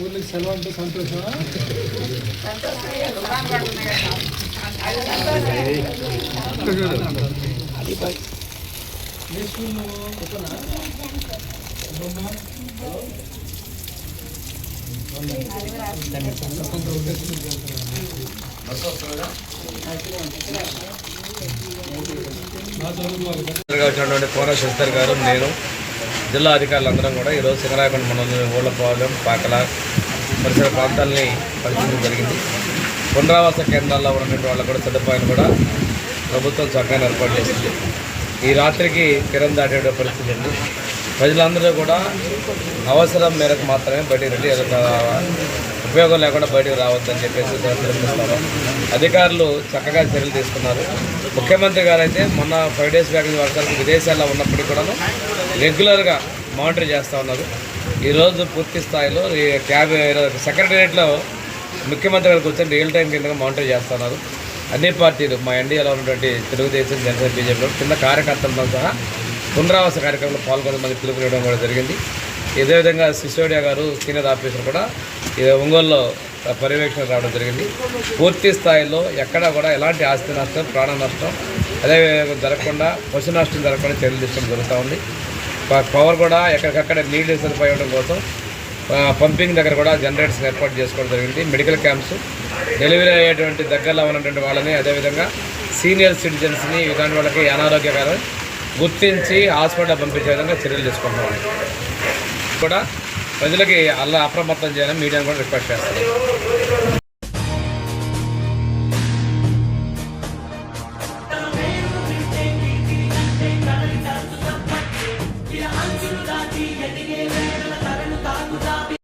ఊర్లకి సెలవు అంటే సంతోషమా? ఏ కోన శశిధర్ గారు నేను జిల్లా అధికారులందరం కూడా ఈరోజు సింగరాయకొండ మండలం ఊళ్ళపాలెం పాకల పరిసర ప్రాంతాలని పరిశీలించడం జరిగింది. పునరావాస కేంద్రాల్లో ఉన్నటువంటి వాళ్ళకు కూడా సదుపాయాన్ని కూడా ప్రభుత్వం చక్కగా ఏర్పాటు చేసింది. ఈ రాత్రికి తీరం దాటే పరిస్థితి ఉంది. ప్రజలందరూ కూడా అవసరం మేరకు మాత్రమే బయటికి రండి. ఉపయోగం లేకుండా బయటకు రావద్దని చెప్పేసి తెలుపుతున్నాను అధికారులు చక్కగా చర్యలు తీసుకున్నారు. ముఖ్యమంత్రి గారు అయితే మొన్న ఫైవ్ డేస్ బ్యాక్ నుంచి వర్షాలకు విదేశాల్లో ఉన్నప్పటికీ కూడాను రెగ్యులర్గా మానిటర్ చేస్తూ ఉన్నారు. ఈరోజు పూర్తి స్థాయిలో ఈ క్యాబ్ సెక్రటరియట్లో ముఖ్యమంత్రి గారికి వచ్చి రియల్ టైం కింద మానిటర్ చేస్తున్నారు. అన్ని పార్టీలు మా ఎన్డీఏలో ఉన్నటువంటి తెలుగుదేశం జనసేన బీజేపీలో కింద కార్యకర్తలతో సహా పునరావాస కార్యక్రమంలో పాల్గొనమని పిలుపునివ్వడం కూడా జరిగింది. ఇదే విధంగా సిసోడియా గారు సీనియర్ ఆఫీసర్ కూడా ఈ ఒంగోలులో పర్యవేక్షణ రావడం జరిగింది. పూర్తి స్థాయిలో ఎక్కడా కూడా ఎలాంటి ఆస్తి నష్టం ప్రాణ నష్టం అదే జరగకుండా పశు నష్టం జరగకుండా చర్యలు తీసుకోవడం జరుగుతూ ఉంది. పవర్ కూడా ఎక్కడికక్కడ నీళ్ళు సరిపోయడం కోసం పంపింగ్ దగ్గర కూడా జనరేటర్స్ ఏర్పాటు చేసుకోవడం జరిగింది. మెడికల్ క్యాంప్స్ డెలివరీ అయ్యేటువంటి దగ్గరలో ఉన్నటువంటి వాళ్ళని అదేవిధంగా సీనియర్ సిటిజన్స్ని ఇలాంటి వాళ్ళకి అనారోగ్యకరం గుర్తించి హాస్పిటల్ పంపించే విధంగా చర్యలు తీసుకుంటున్నాం. కూడా ప్రజలకి అలా అప్రమత్తం చేయాలని మీడియాను కూడా రిక్వెస్ట్ చేస్తాను